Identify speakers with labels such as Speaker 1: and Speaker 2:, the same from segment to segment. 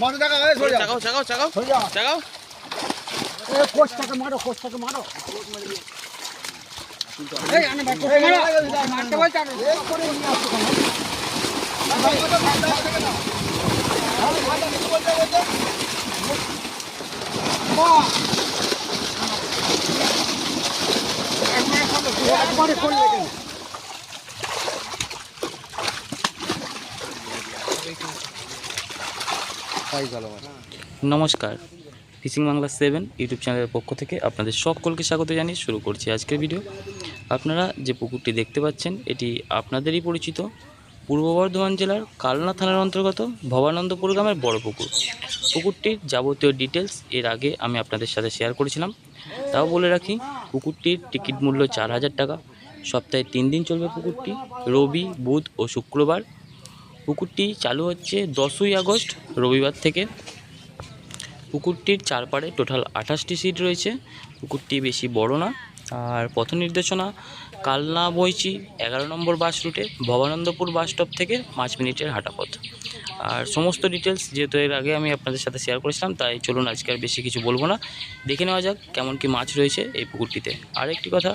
Speaker 1: মাথা দেখা হয়ে সরে যাও।
Speaker 2: চাগাও চাগাও চাগাও
Speaker 1: সরে যাও।
Speaker 2: চাগাও
Speaker 1: এ কোচটাকে মারো কোচটাকে মারো। এই আনে ভাই কোচটাকে মারো। মারতে বলছ না এই করে নিয়ে কেন ভাই কত ফায়দা আছে কেন? আরে ফায়দা কিছু বলতে বলতে মা একবারে করলে কেন
Speaker 2: নমস্কার, ফিশিং বাংলা সেভেন ইউটিউব চ্যানেলের পক্ষ থেকে আপনাদের সকলকে স্বাগত জানিয়ে শুরু করছি আজকের ভিডিও। আপনারা যে পুকুরটি দেখতে পাচ্ছেন, এটি আপনাদেরই পরিচিত। পূর্ব বর্ধমান জেলার কালনা থানার অন্তর্গত ভবানন্দপুর গ্রামের বড় পুকুর। পুকুরটির যাবতীয় ডিটেলস এর আগে আমি আপনাদের সাথে শেয়ার করেছিলাম। তাও বলে রাখি, পুকুরটির টিকিট মূল্য চার হাজার টাকা। সপ্তাহে তিন দিন চলবে পুকুরটি। রবি, বুধ ও শুক্রবার পুকুরটি চালু হচ্ছে দশই আগস্ট, রবিবার থেকে। পুকুরটির চারপাড়ে টোটাল আঠাশটি সিট রয়েছে। পুকুরটি বেশি বড় না। আর পথ নির্দেশনা কালনা বইচি এগারো নম্বর বাস রুটে ভবানন্দপুর বাস স্টপ থেকে পাঁচ মিনিটের হাঁটা পথ। আর সমস্ত ডিটেলস যেহেতু এর আগে আমি আপনাদের সাথে শেয়ার করেছিলাম, তাই চলুন আজকে আর বেশি কিছু বলব না। দেখে নেওয়া যাক কেমন কি মাছ রয়েছে এই পুকুরটিতে। আর একটি কথা,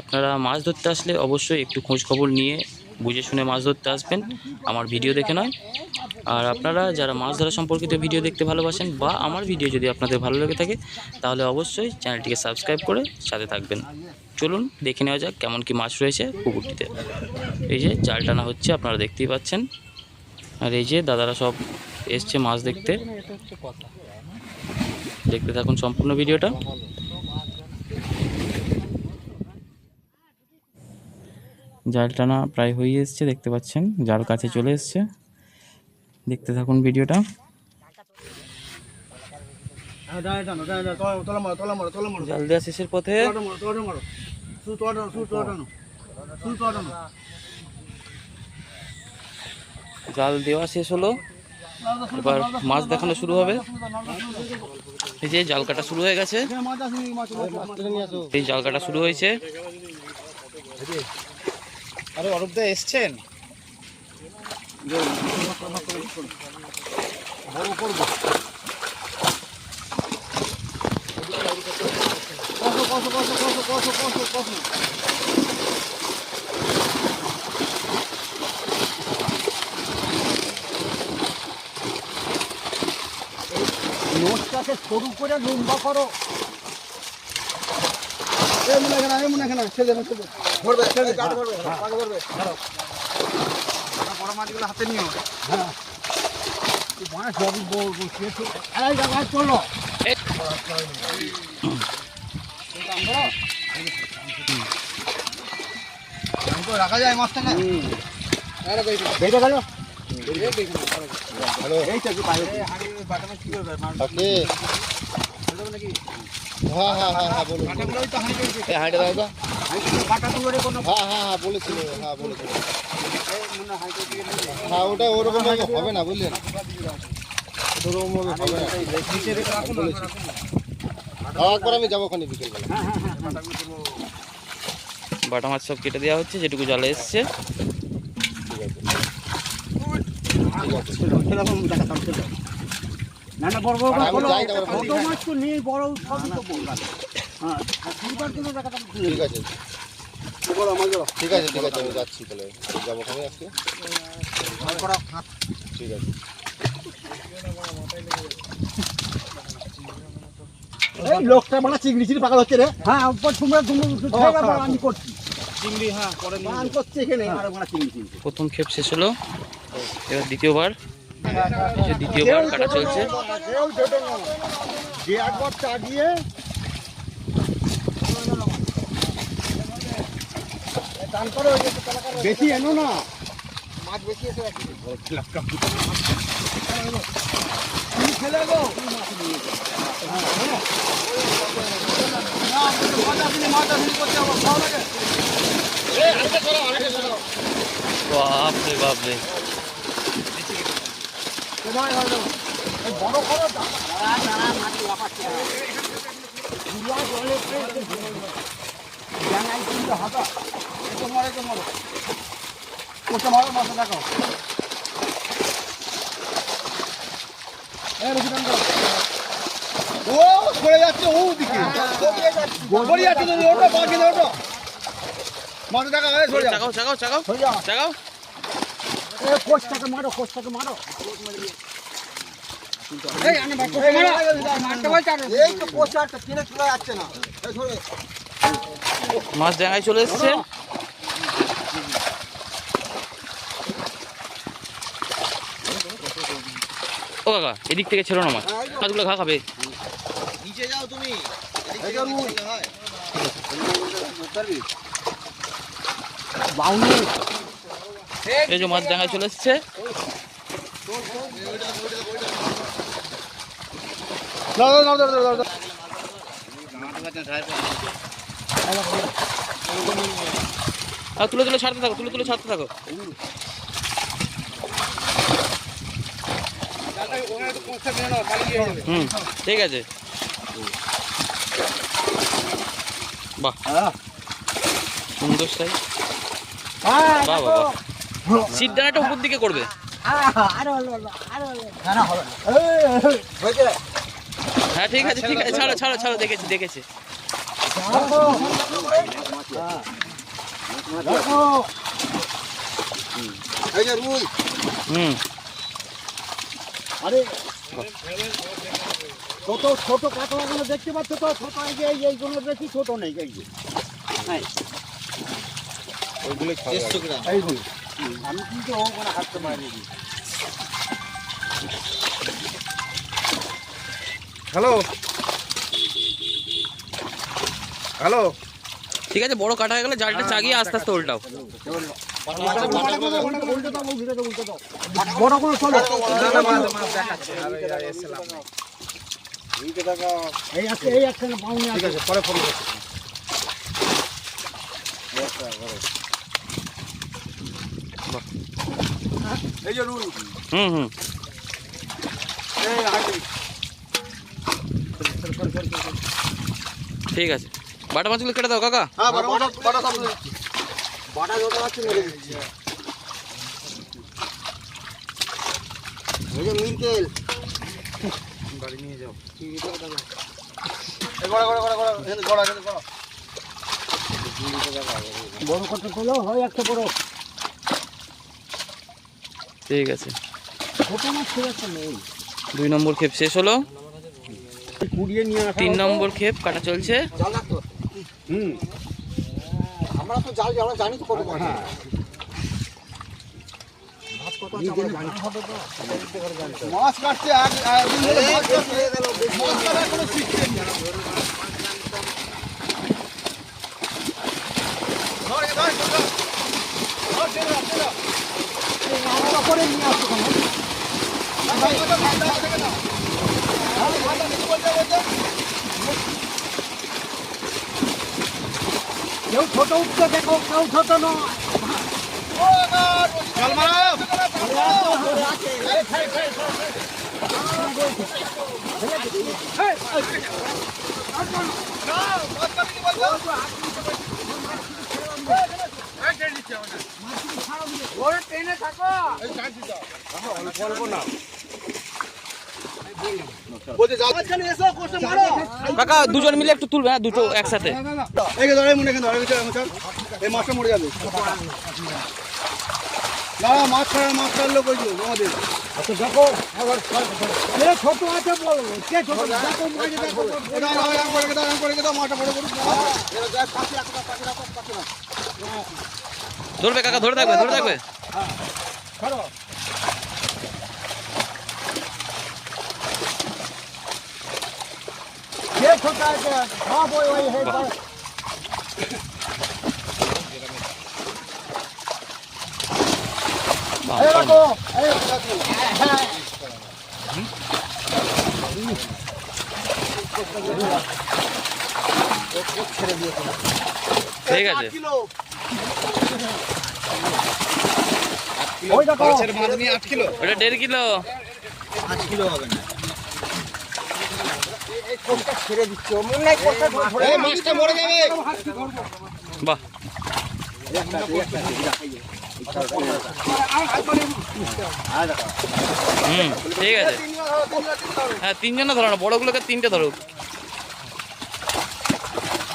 Speaker 2: আপনারা মাছ ধরতে আসলে অবশ্যই একটু খোঁজ খবর নিয়ে বুঝে শুনে মাছ ধরতে আসবেন। আমার ভিডিও দেখে নয়। আর আপনারা যারা মাছ ধরা সম্পর্কিত ভিডিও দেখতে ভালোবাসেন বা আমার ভিডিও যদি আপনাদের ভালো লেগে থাকে, তাহলে অবশ্যই চ্যানেলটিকে সাবস্ক্রাইব করে সাথে থাকবেন। চলুন দেখে নেওয়া যাক কেমন কি মাছ রয়েছে পুকুরটিতে। এই যে জাল টানা হচ্ছে, আপনারা দেখতেই পাচ্ছেন। আর এই যে দাদারা সব এসছে মাছ দেখতে। দেখতে থাকুন সম্পূর্ণ ভিডিওটা। জাল টানা প্রায় হয়ে এসছে দেখতে পাচ্ছেন জাল কাছে চলে এসছে। দেখতে থাকুন ভিডিওটা।
Speaker 1: দাঁড়া দাঁড়া দাঁড়া দাঁড়া তোলা মারো তোলা মারো তোলা মারো।
Speaker 2: জাল দেওয়া শেষের পথে। জাল দেওয়া শেষ হলো। এবার মাছ দেখানো শুরু হবে। এই যে জাল কাটা শুরু হয়ে গেছে।
Speaker 1: আসো
Speaker 2: এই জাল কাটা শুরু হয়েছে।
Speaker 1: আরে অরূপ দা এসছেন? নোটটাকে সরু করে লম্বা করো। হাতে নিও। হ্যাঁ। মাছ সবই বড় মাছ পড়ল। রাখা যায় মাছটাকে। বেটা গেল হ্যালো এইটা। কি বাইরে? বাটাটা কি করবে
Speaker 3: আপনি হ্যাঁ হ্যাঁ হ্যাঁ হ্যাঁ বলুন এই হাঁটে দাও তো। হ্যাঁ হ্যাঁ হ্যাঁ বলেছিল হ্যাঁ বলেছিল। হ্যাঁ ওটা ওরকম হবে না বুঝলেন ওরকম হবে না হ্যাঁ একবার আমি যাব ওখানে বিকেলবেলা।
Speaker 2: বাটা মাছ সব কেটে দেওয়া হচ্ছে যেটুকু জালে এসছে।
Speaker 1: দেখাতাম সেটা না না বড় বড় বড় ছোট মাছ তো নেই বড় সবই তো বড় হ্যাঁ দুইবার কিন্তু দেখাতাম
Speaker 3: ঠিক আছে। ঠিক আছে ঠিক আছে আমি যাচ্ছি তাহলে। যাব ওখানে আজকে।
Speaker 1: মাছ বড় হাত
Speaker 3: ঠিক আছে।
Speaker 1: এই লোকটা মানে চিংড়ি চিংড়ি পাকা হচ্ছে রে। হ্যাঁ উপর তোমরা তোমরা আমি করছি। চিংড়ি হ্যাঁ পরে করছি এখানে। আর মানে চিংড়ি চিংড়ি।
Speaker 2: প্রথম ক্ষেপ শেষ হলো। এবার দ্বিতীয়বার। দ্বিতীয়বার কাটা চলছে।
Speaker 1: যে একবার চাগিয়ে বেশি এনো না। মাছ বেশি এসে খেলে গো
Speaker 2: বাপরে বাপরে।
Speaker 1: বড় করো দাঁড়া মাছ লাফাচ্ছে জানাই কিন্তু হাতা এটা মারে তো মারো ওটা মারো মাথা দেখো ও সরে যাচ্ছে ও দিকে। গড়িয়ে যাচ্ছে ওটা বাকি না ওটা। মাথা হয়ে সরে যা
Speaker 2: চাগাও চাগাও চাগাও
Speaker 1: সরে যা
Speaker 2: চাগাও
Speaker 1: এ কোচটাকে মারো কোচটাকে মারো।
Speaker 2: মাছ ডাঙায় চলে এসছে। ও কাকা এদিক থেকে ছিল না মাছ। মাছগুলো খা খাবে।
Speaker 3: নিচে যাও তুমি।
Speaker 1: এটা রুই।
Speaker 3: হয়।
Speaker 1: বাউনি।
Speaker 2: এই যে মাছ ডাঙায় চলে এসছে। আর তুলে তুলে ছাড়তে থাকো তুলে তুলে ছাড়তে থাকো। হুম ঠিক আছে। বাহ। সুন্দর সাই বাহ বাহ বাহ। সিট ডানাটা উপর দিকে করবে। হ্যাঁ ঠিক আছে ঠিক আছে, ছাড়ো ছাড়ো ছাড়ো, দেখেছি দেখেছি। হুম।
Speaker 1: আরে ছোট ছোট কাতলাগুলো দেখতে পাচ্ছ তো ছোট এই যে এইগুলো বেশি ছোট নেই এই যে
Speaker 3: দেড়শো গ্রাম
Speaker 1: এইগুলো আমি কিন্তু ওখানে হাতটা মারি হ্যালো। হ্যালো।
Speaker 2: ঠিক আছে বড় কাটা হয়ে গেলে জালটা চাগিয়ে আস্তে আস্তে উল্টাও।
Speaker 1: বড় করে চলো। এই আছে এই আছে পরে ফোন এই যে রুই
Speaker 2: হুম হুম।
Speaker 1: এই হাঁটি
Speaker 2: ঠিক আছে। বাটা মাছগুলো কেটে দাও কাকা।
Speaker 3: হ্যাঁ বড় বড় বড় সব বড় ছোট আছে মেরে দিচ্ছি। এই যে মিরকেল
Speaker 1: এই গড়া গড়া গড়া গড়া এখানে গড়া এখানে গড়া। বড় কত তোলো? হয় একটা বড়
Speaker 2: ঠিক আছে দুই নম্বর ক্ষেপ শেষ হলো
Speaker 1: নিয়ে
Speaker 2: তিন নম্বর ক্ষেপ কাটা চলছে
Speaker 1: হুম
Speaker 3: আমরা তো জাল আমরা জানি তো কত মাছ
Speaker 1: হ্যাঁ কাটছে এক একদিন ধরে মাছ কাটছে মাছ কাটার কোনো সিস্টেম নেই ধর, এ ধর, ধর, ধর। ধর, টেনে দাও, টেনে দাও। আলাদা করে নিয়ে আসো কেন? আর ভাই, ওটা ভাই, দাও, থেকে দাও। ভাই, ভাইটা কিছু বলতে বলতে। কেউ ছোট উঠছে দেখো কেউ ছোট নয় মারো
Speaker 2: কাকা, দুজন মিলে একটু তুলবে হ্যাঁ দুটো একসাথে।
Speaker 1: মাছটা মরে যাবে না মাছ ছাড়া মাছ ছাড়লো কই দিও আমাদের আচ্ছা দেখো আবার কে ছোট আছে কে ছোট দেখো করে দাও এরকম করে
Speaker 2: ধরবে কাকা ধরে থাকবে ধরে থাকবে। ঠিক আছে। ওটা দেড় কিলো।
Speaker 3: পাঁচ কিলো হবে না।
Speaker 1: এই মাছটা মরে যাবে।
Speaker 2: বাহ। হুম ঠিক আছে। হ্যাঁ তিনজনে ধরো না বড়গুলোকে তিনটে ধরো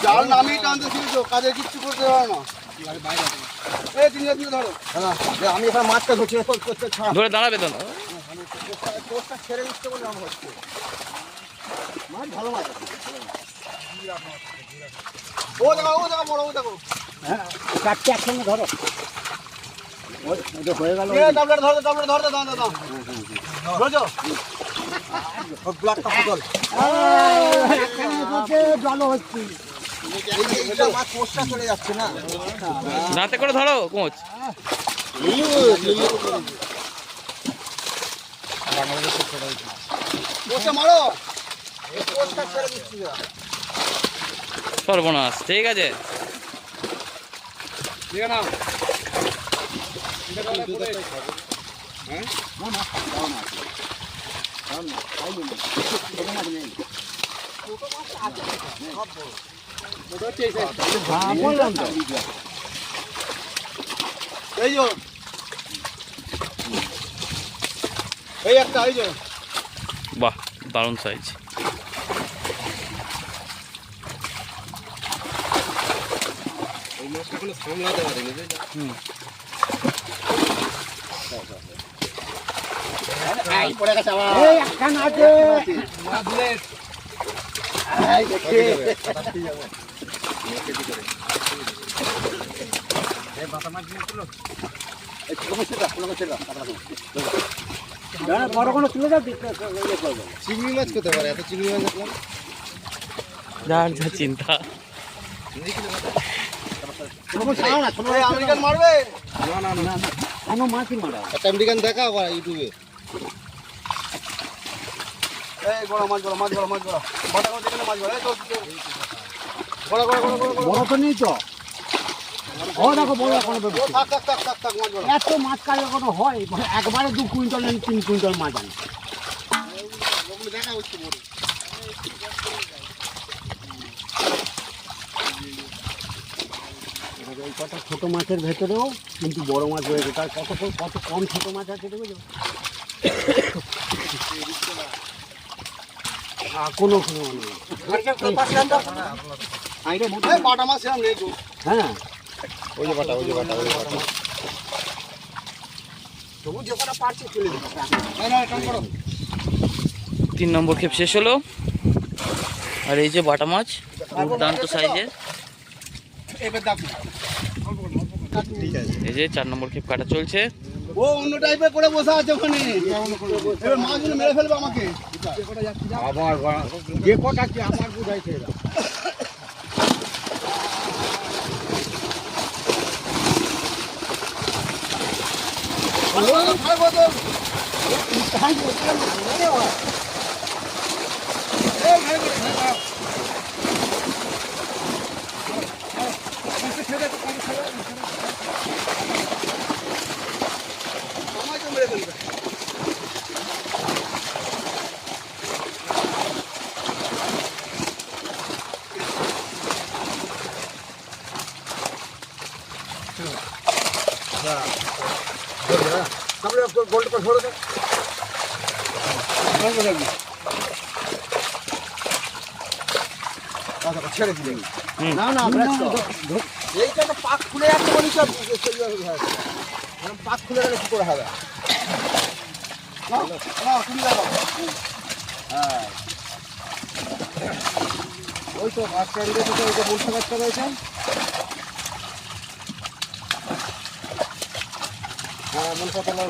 Speaker 1: জাল নামিয়ে টানতে কাজে কিচ্ছু করতে পারো না।
Speaker 3: আমি এখানে মাছটা ধরছি
Speaker 2: ধরে দাঁড়াবে তো না।
Speaker 3: ছেড়ে দিচ্ছে বলে আমার হচ্ছে মাছ ভালো মাছ
Speaker 1: ও দেখো ও দেখো বড় ও দেখো
Speaker 3: চারটে একসঙ্গে ধরো হয়ে গেল
Speaker 1: এ ধরো ধরো দাও দাও দাও ধরেছো
Speaker 3: ব্লাডটা ফুটল জল হচ্ছে। মাছ
Speaker 2: দাঁতে করে ধরো কোচ। সর্বনাশ ঠিক আছে
Speaker 1: একটা এই যে
Speaker 2: বাহ দারুণ সাইজ হুম
Speaker 3: এই একখানা বড় দিতে- ইয়ে
Speaker 1: চিংড়ি মাছ কোথায় পারে এত চিংড়ি মাছ দেখলাম
Speaker 2: যার যা চিন্তা।
Speaker 1: আমেরিকান মারবে?
Speaker 3: না, না, না, না, মাছই মারা।
Speaker 1: একটা আমেরিকান দেখা আবার ইউটিউবে। এই বড় মাছ বড় মাছ বড় মাছ বড়। বড় মাছ এখানে মাছ বড় এই তো। বড়
Speaker 3: তো নেই তো। ও দেখো বড়
Speaker 1: এখনও
Speaker 3: এত মাছ হয়? মানে একবারে দু কুইন্টাল তিন কুইন্টাল মাছ আনে
Speaker 1: ওগুলো দেখা হচ্ছে
Speaker 3: এই কটা ছোট মাছের ভেতরেও কিন্তু বড় মাছ রয়েছে। তার কত কত কম ছোট মাছ আছে দেখেছ? কোনো কোনো
Speaker 1: বাটা মাছ
Speaker 3: হ্যাঁ।
Speaker 1: ওই যে বাটা ওই যে বাটা ওই যে বাটা।
Speaker 3: তবু যে কটা পারছে চলে যাবে।
Speaker 1: না না কাম করো।
Speaker 2: তিন নম্বর ক্ষেপ শেষ হলো। আর এই যে বাটা মাছ দুর্দান্ত সাইজের
Speaker 1: এবার দেখো। ঠিক আছে।
Speaker 2: এই যে চার নম্বর ক্ষেপ কাটা চলছে।
Speaker 1: ও অন্য টাইপের করে বসে আছে ওখানে। এবার মাছগুলো মেরে ফেলবে আমাকে।
Speaker 3: আবার যে কটা কি আমার বুঝাইছে এরা।
Speaker 1: 我开过车，我开
Speaker 3: 我车，我了了，我，谁我过的车？哎，你是谁？
Speaker 1: ছেড়ে দিলে
Speaker 3: না না
Speaker 1: এইটা তো পাক খুলে যাচ্ছে বলি সব পাক খুলে গেলে কি করে হবে। হ্যাঁ। ওই তো বাস স্ট্যান্ডে ওই যে বলতে বাচ্চা রয়েছে। হ্যাঁ মনসা তলার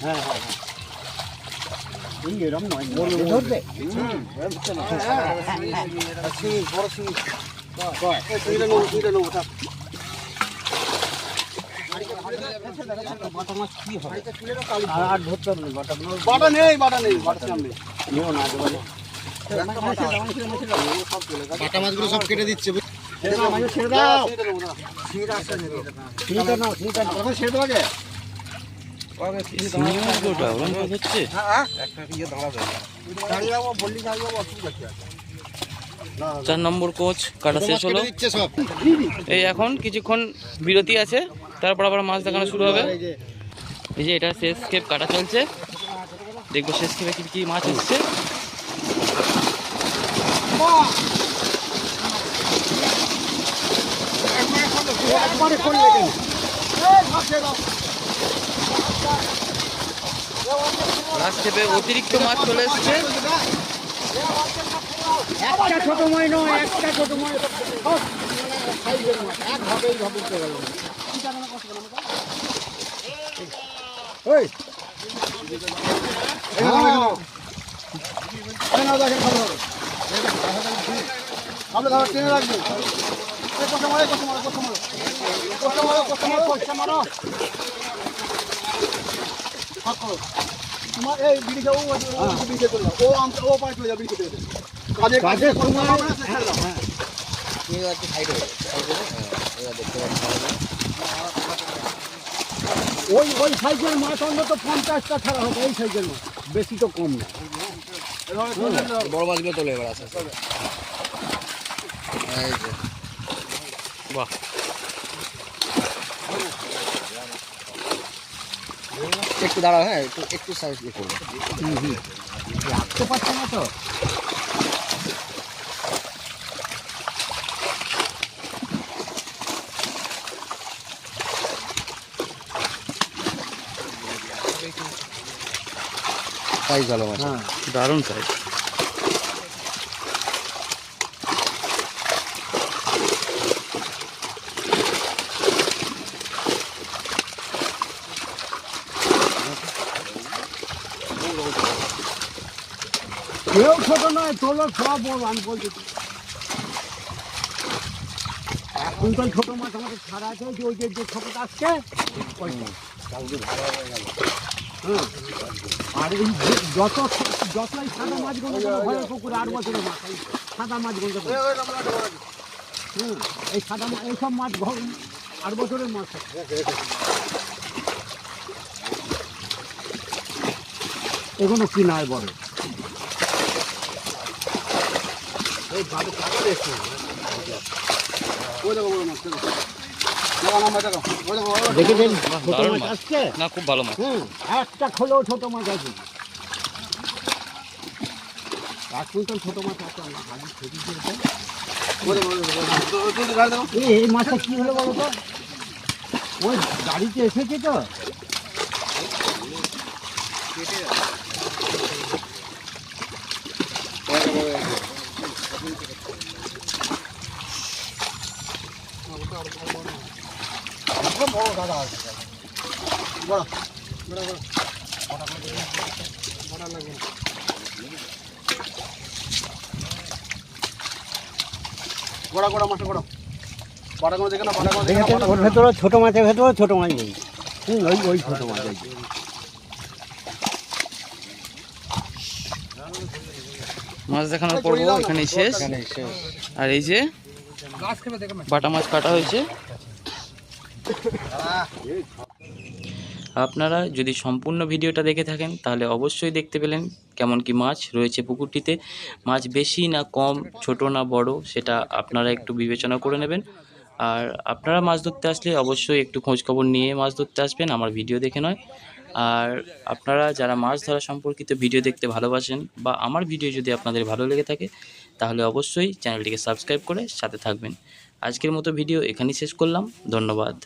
Speaker 1: হ্যাঁ হ্যাঁ হ্যাঁ
Speaker 3: এই এরম নয় ধরবে
Speaker 1: বড় সিং দুইটা নেব দুইটা নেব থাক
Speaker 3: বাটা মাছ কি হবে আর আর ধরতে হবে না বাটা মাছ
Speaker 1: বাটা নেই বাটা নেই বাটা সামনে
Speaker 3: নিও না দেবালে
Speaker 1: বাটা মাছগুলো সব কেটে দিচ্ছে
Speaker 3: ছেড়ে দাও
Speaker 1: ছেড়ে আগে
Speaker 2: চার নম্বর কোচ কাটা শেষ হলো। এই এখন কিছুক্ষণ বিরতি আছে তারপর আবার মাছ দেখানো শুরু হবে। এই যে এটা শেষ খেপ কাটা চলছে। দেখব শেষ খেপে কি কি মাছ এসছে।
Speaker 1: একবারে করলে কেন
Speaker 2: লাস্ট খেপে অতিরিক্ত মাছ চলে এসছে।
Speaker 3: একটা ছোট মই নয় একটা ছোট মই একভাবেই ভাবে গেল
Speaker 1: দেখেন ভালো হবে আপনি ধরো টেনে রাখবেন এই কষ্ট মারো কষ্ট মারো কষ্ট ও বিড়িকে ও আমটা ও পায়ে চলে যাও কাজে কাজে তোমার ছেড়ে দাও হ্যাঁ
Speaker 3: ওই ওই সাইজের মাছ অন্তত পঞ্চাশটা ছাড়া হবে, এই মাছ। বেশি তো কম না
Speaker 1: এভাবে করে দিলে হবে।
Speaker 4: বড় মাছগুলো তোলে এবার আস্তে এই যে।
Speaker 2: বাহ।
Speaker 4: একটু দাঁড়াও হ্যাঁ একটু একটু সাইজ দিয়ে করব
Speaker 3: রাখতে পারছে না তো?
Speaker 4: সাইজ ভালো মাছ
Speaker 2: দারুণ সাইজ
Speaker 3: কেউ ছোট নয় তোলো সব বড় আমি বলছি তো। ছোট মাছ আমাদের ছাড়া আছে ওই যে ওই যে যে ছোটটা আসছে ওইটা। হ্যাঁ। আর এই যত যতই সাদা মাছগুলো ঘরের পুকুরে আট বছরের মাছ এই সাদা
Speaker 1: এই, ওই একটা বড় আছে।
Speaker 3: হুম এই সাদা মাছ এইসব মাছ ঘর আট বছরের মাছ। এগুলো কি নয় বড়
Speaker 1: ওই দেখো বড় মাছ, দেখো। আমার মাছ
Speaker 3: দেখেছেন ছোট মাছ।
Speaker 2: মাছ।
Speaker 3: আসছে?
Speaker 2: না খুব ভালো মাছ।
Speaker 3: হুম একটা খোলেও ছোট মাছ আছে। এক কুইন্টাল ছোট মাছ আছে আমার দিয়েছে। এই মাছটা কি হলো বলো তো? ওই গাড়িতে এসেছে তো।
Speaker 1: একদম দাদা আছে। বড়, বড়, বড়। গোড়া গোড়া মাছটা গোড়া। বাটাগুলো দেখে না বাটাগুলো দেখে
Speaker 3: ওর ভেতরে ছোট মাছের ভেতরে ছোট মাছ নেই। হুম ওই ওই ছোট মাছ যে।
Speaker 2: মাছ দেখানোর পর্ব এখানেই শেষ। আর এই যে বাটা মাছ কাটা হয়েছে। আপনারা যদি সম্পূর্ণ ভিডিওটা দেখে থাকেন, তাহলে অবশ্যই দেখতে পেলেন কেমন কি মাছ রয়েছে পুকুরটিতে। মাছ বেশি না কম, ছোট না বড়, সেটা আপনারা একটু বিবেচনা করে নেবেন। আর আপনারা মাছ ধরতে আসলে অবশ্যই একটু খোঁজ খবর নিয়ে মাছ ধরতে আসবেন, আমার ভিডিও দেখে নয়। আর আপনারা যারা মাছ ধরা সম্পর্কিত ভিডিও দেখতে ভালোবাসেন বা আমার ভিডিও যদি আপনাদের ভালো লেগে থাকে, তাহলে অবশ্যই চ্যানেলটিকে সাবস্ক্রাইব করে সাথে থাকবেন। আজকের মতো ভিডিও এখানেই শেষ করলাম। ধন্যবাদ।